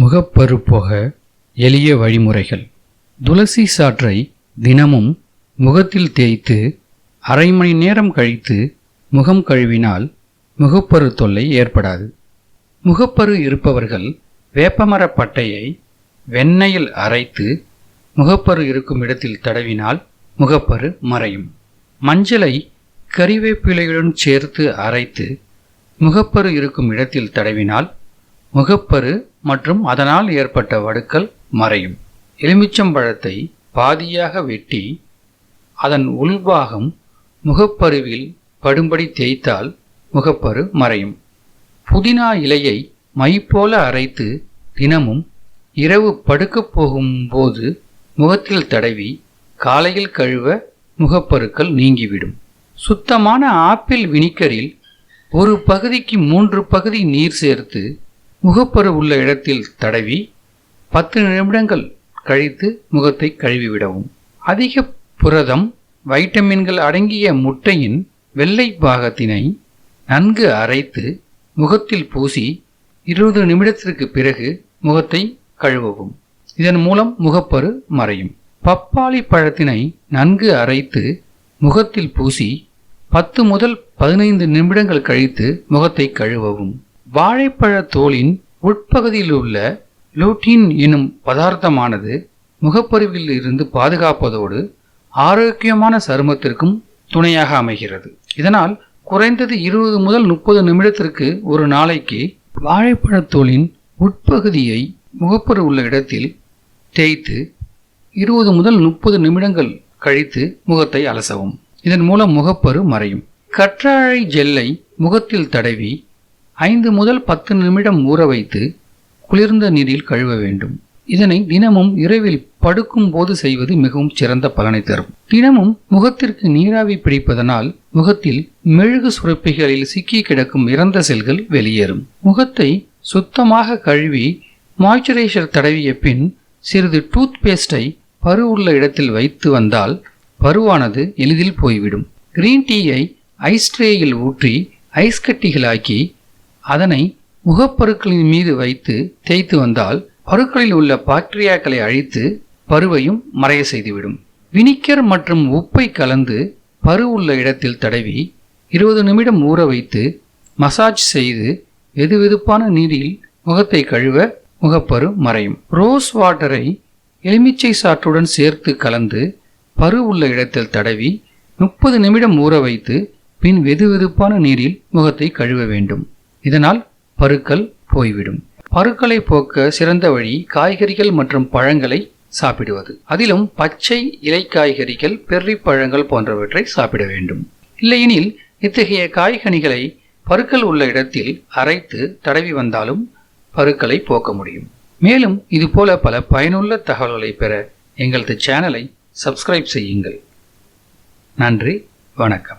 முகப்பரு போக எளிய வழிமுறைகள். துளசி சாற்றை தினமும் முகத்தில் தேய்த்து அரை மணி நேரம் கழித்து முகம் கழுவினால் முகப்பரு தொல்லை ஏற்படாது. முகப்பரு இருப்பவர்கள் வேப்பமரப் பட்டையை வெண்ணெயில் அரைத்து முகப்பரு இருக்கும் இடத்தில் தடவினால் முகப்பரு மறையும். மஞ்சளை கறிவேப்பிலையுடன் சேர்த்து அரைத்து முகப்பரு இருக்கும் இடத்தில் தடவினால் முகப்பரு மற்றும் அதனால் ஏற்பட்ட வடுக்கள் மறையும். எலுமிச்சம்பழத்தை பாதியாக வெட்டி அதன் உள்பாகம் முகப்பருவில் படும்படி தேய்த்தால் முகப்பரு மறையும். புதினா இலையை மை போல அரைத்து தினமும் இரவு படுக்கப் போகும்போது முகத்தில் தடவி காலையில் கழுவ முகப்பருக்கள் நீங்கிவிடும். சுத்தமான ஆப்பிள் வினிகரில் ஒரு பகுதிக்கு மூன்று பகுதி நீர் சேர்த்து முகப்பரு உள்ள இடத்தில் தடவி பத்து நிமிடங்கள் கழித்து முகத்தை கழுவிவிடவும் அதிக புரதம் வைட்டமின்கள் அடங்கிய முட்டையின் வெள்ளை பாகத்தினை நன்கு அரைத்து முகத்தில் பூசி இருபது நிமிடத்திற்கு பிறகு முகத்தை கழுவவும். இதன் மூலம் முகப்பரு மறையும். பப்பாளி பழத்தினை நன்கு அரைத்து முகத்தில் பூசி பத்து முதல் பதினைந்து நிமிடங்கள் கழித்து முகத்தை கழுவவும். வாழைப்பழ தோலின் உட்பகுதியில் உள்ள லூட்டின் எனும் பதார்த்தமானது முகப்பருவில் இருந்து பாதுகாப்பதோடு ஆரோக்கியமான சருமத்திற்கும் துணையாக அமைகிறது. இதனால் குறைந்தது இருபது முதல் முப்பது நிமிடத்திற்கு ஒரு நாளைக்கு வாழைப்பழத்தோலின் உட்பகுதியை முகப்பரு உள்ள இடத்தில் தேய்த்து இருபது முதல் முப்பது நிமிடங்கள் கழித்து முகத்தை அலசவும். இதன் மூலம் முகப்பரு மறையும். கற்றாழை ஜெல்லை முகத்தில் தடவி ஐந்து முதல் பத்து நிமிடம் ஊற வைத்து குளிர்ந்த நீரில் கழுவ வேண்டும். இதனை தினமும் இரவில் படுக்கும் போது செய்வது மிகவும் சிறந்த பலனை தரும். தினமும் முகத்திற்கு நீராவி பிடிப்பதனால் முகத்தில் மெழுகு சுரப்பிகளில் சிக்கி கிடக்கும் இறந்த செல்கள் வெளியேறும். முகத்தை சுத்தமாக கழுவி மாய்ச்சரைசர் தடவிய பின் சிறிது டூத் பேஸ்டை பரு உள்ள இடத்தில் வைத்து வந்தால் பருவானது எளிதில் போய்விடும். கிரீன் டீயை ஐஸ் ட்ரேயில் ஊற்றி ஐஸ் கட்டிகளாக்கி அதனை முகப்பருக்களின் மீது வைத்து தேய்த்து வந்தால் பருக்களில் உள்ள பாக்டீரியாக்களை அழித்து பருவையும் மறைய செய்துவிடும். வினிக்கர் மற்றும் உப்பை கலந்து பரு உள்ள இடத்தில் தடவி இருபது நிமிடம் ஊற வைத்து மசாஜ் செய்து வெதுவெதுப்பான நீரில் முகத்தை கழுவ முகப்பரு மறையும். ரோஸ் வாட்டரை எலுமிச்சை சாற்றுடன் சேர்த்து கலந்து பரு உள்ள இடத்தில் தடவி முப்பது நிமிடம் ஊற வைத்து பின் வெதுவெதுப்பான நீரில் முகத்தை கழுவ வேண்டும். இதனால் பருக்கள் போய்விடும். பருக்களை போக்க சிறந்த வழி காய்கறிகள் மற்றும் பழங்களை சாப்பிடுவது. அதிலும் பச்சை இலை காய்கறிகள் பெர்ரி பழங்கள் போன்றவற்றை சாப்பிட வேண்டும். இல்லையெனில் இத்தகைய காய்கனிகளை பருக்கள் உள்ள இடத்தில் அரைத்து தடவி வந்தாலும் பருக்களை போக்க முடியும். மேலும் இதுபோல பல பயனுள்ள தகவல்களை பெற எங்களது சேனலை சப்ஸ்கிரைப் செய்யுங்கள். நன்றி வணக்கம்.